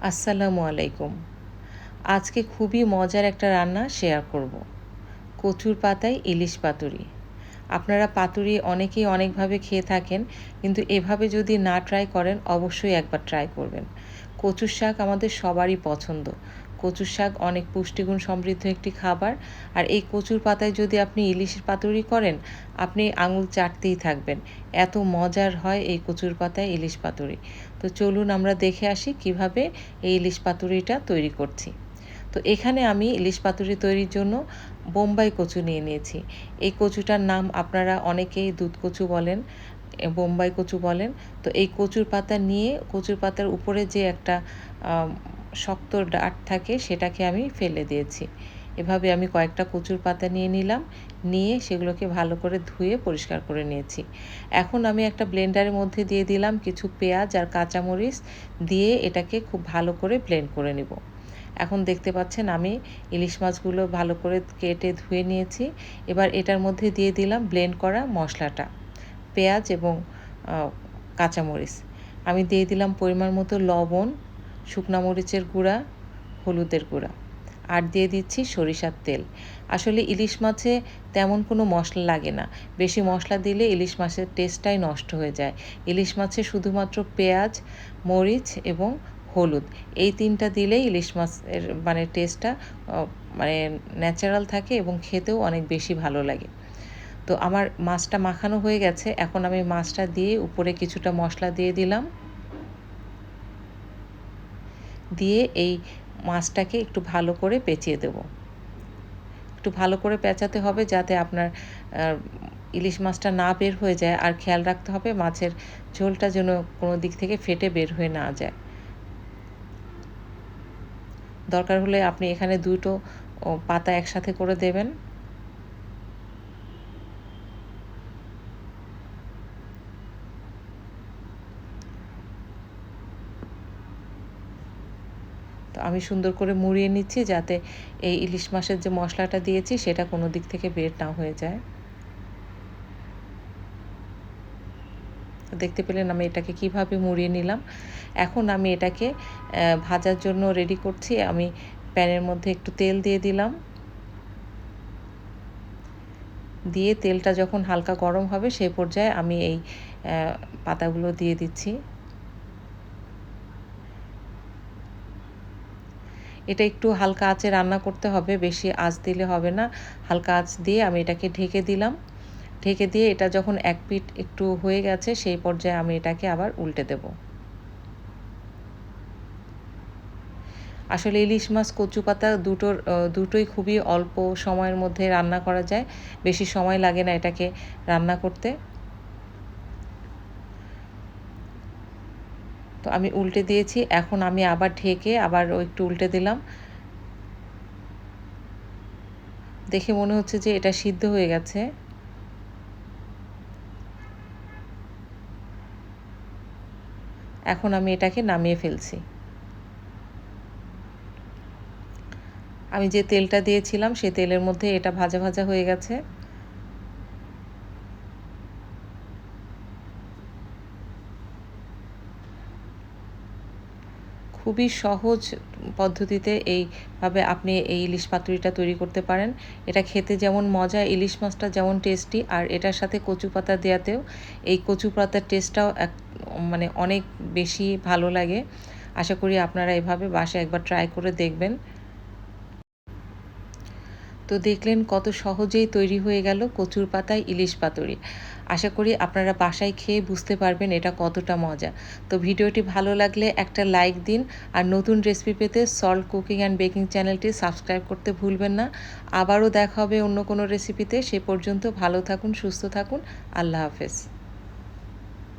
আসসালামু আলাইকুম। আজকে খুবই মজার একটা রান্না শেয়ার করব। কচুর পাতায় ইলিশ পাতুরি। আপনারা পাতুরি অনেকেই অনেকভাবে খেয়ে থাকেন, কিন্তু এভাবে যদি না ট্রাই করেন, অবশ্যই একবার ট্রাই করবেন। কচুর শাক আমাদের সবারই পছন্দ। কচুর শাক অনেক পুষ্টিগুণ সমৃদ্ধ একটি খাবার। আর এই কচুর পাতায় যদি আপনি ইলিশের পাতুরি করেন, আপনি আঙুল চাটতেই থাকবেন। এত মজার হয় এই কচুর পাতায় ইলিশ পাতুরি। তো চলুন আমরা দেখে আসি কীভাবে এই ইলিশ পাতুরিটা তৈরি করছি। তো এখানে আমি ইলিশ পাতুরি তৈরির জন্য বোম্বাই কচু নিয়ে নিয়েছি। এই কচুটার নাম আপনারা অনেকেই দুধ কচু বলেন বোম্বাই কচু বলেন। তো এই কচুর পাতা নিয়ে, কচুর পাতার উপরে যে একটা শক্ত ডাট থাকে সেটাকে আমি ফেলে দিয়েছি। এভাবে আমি কয়েকটা কচুর পাতা নিয়ে নিলাম, নিয়ে সেগুলোকে ভালো করে ধুয়ে পরিষ্কার করে নিয়েছি। এখন আমি একটা ব্লেন্ডারের মধ্যে দিয়ে দিলাম কিছু পেঁয়াজ আর কাঁচামরিচ দিয়ে এটাকে খুব ভালো করে ব্লেন্ড করে নেব। এখন দেখতে পাচ্ছেন আমি ইলিশ মাছগুলো ভালো করে কেটে ধুয়ে নিয়েছি। এবার এটার মধ্যে দিয়ে দিলাম ব্লেন্ড করা মশলাটা, পেঁয়াজ এবং কাঁচামরিচ। আমি দিয়ে দিলাম পরিমাণ মতো লবণ শুকনা মরিচের গুঁড়া, হলুদের গুঁড়া। আর দিয়ে দিচ্ছি সরিষার তেল। আসলে ইলিশ মাছে তেমন কোনো মশলা লাগে না। বেশি মশলা দিলে ইলিশ মাছের টেস্টটাই নষ্ট হয়ে যায়। ইলিশ মাছে শুধুমাত্র পেঁয়াজ, মরিচ এবং হলুদ। এই তিনটা দিলেই ইলিশ মাছের মানে টেস্টটা মানে ন্যাচারাল থাকে এবং খেতেও অনেক বেশি ভালো লাগে। তো আমার মাছটা মাখানো হয়ে গেছে। এখন আমি মাছটা দিয়ে উপরে কিছুটা মশলা দিয়ে দিলাম। দিয়ে এই মাছটাকে একটু ভালো করে পেঁচিয়ে দেব। একটু ভালো করে পেঁচাতে হবে যাতে আপনার ইলিশ মাছটা না বের হয়ে যায়। আর খেয়াল রাখতে হবে মাছের ঝোলটা যেন কোনো দিক থেকে ফেটে বের হয়ে না যায়। দরকার হলে আপনি এখানে দুটো পাতা একসাথে করে দেবেন। তো আমি সুন্দর করে মুড়িয়ে নিচ্ছি যাতে এই ইলিশ মাছের যে মশলাটা দিয়েছি সেটা কোনো দিক থেকে বের না হয়ে যায়। দেখতে পেলেন আমি এটাকে কীভাবে মুড়িয়ে নিলাম। এখন আমি এটাকে ভাজার জন্য রেডি করছি। আমি প্যানের মধ্যে একটু তেল দিয়ে দিলাম। দিয়ে তেলটা যখন হালকা গরম হবে সেই পর্যায়ে আমি এই পাতাগুলো দিয়ে দিচ্ছি। এটা একটু হালকা আঁচে রান্না করতে হবে, বেশি আঁচ দিলে হবে না। হালকা আঁচ দিয়ে আমি এটাকে ঢেকে দিলাম। ঢেকে দিয়ে এটা যখন এক পিট একটু হয়ে গেছে, সেই পর্যায়ে আমি এটাকে আবার উল্টে দেব। আসলে ইলিশ মাছ, কচু পাতা দুটোর দুটোই খুবই অল্প সময়ের মধ্যে রান্না করা যায়। বেশি সময় লাগে না এটাকে রান্না করতে। তো আমি উল্টে দিয়েছি, এখন আমি আবার ঢেকে আবার একটু উল্টে দিলাম। দেখে মনে হচ্ছে যে এটা সিদ্ধ হয়ে গেছে। এখন আমি এটাকে নামিয়ে ফেলছি। আমি যে তেলটা দিয়েছিলাম সেই তেলের মধ্যে এটা ভাজা ভাজা হয়ে গেছে। খুবই সহজ পদ্ধতিতে এইভাবে আপনি এই ইলিশ পাতুরিটা তৈরি করতে পারেন। এটা খেতে যেমন মজা, ইলিশ মাছটা যেমন টেস্টি, আর এটার সাথে কচু পাতা দেওয়াতেও এই কচু পাতার টেস্টটাও এক মানে অনেক বেশি ভালো লাগে। আশা করি আপনারা এভাবে বাসে একবার ট্রাই করে দেখবেন। তো দেখলেন কত সহজেই তৈরি হয়ে গেল কচুর পাতায় ইলিশ পাতুরি। আশা করি আপনারা বাসায় খেয়ে বুঝতে পারবেন এটা কতটা মজা। তো ভিডিওটি ভালো লাগলে একটা লাইক দিন আর নতুন রেসিপি পেতে সল্ট কুকিং অ্যান্ড বেকিং চ্যানেলটি সাবস্ক্রাইব করতে ভুলবেন না। আবারও দেখা হবে অন্য কোনো রেসিপিতে সে পর্যন্ত ভালো থাকুন, সুস্থ থাকুন। আল্লাহ হাফেজ।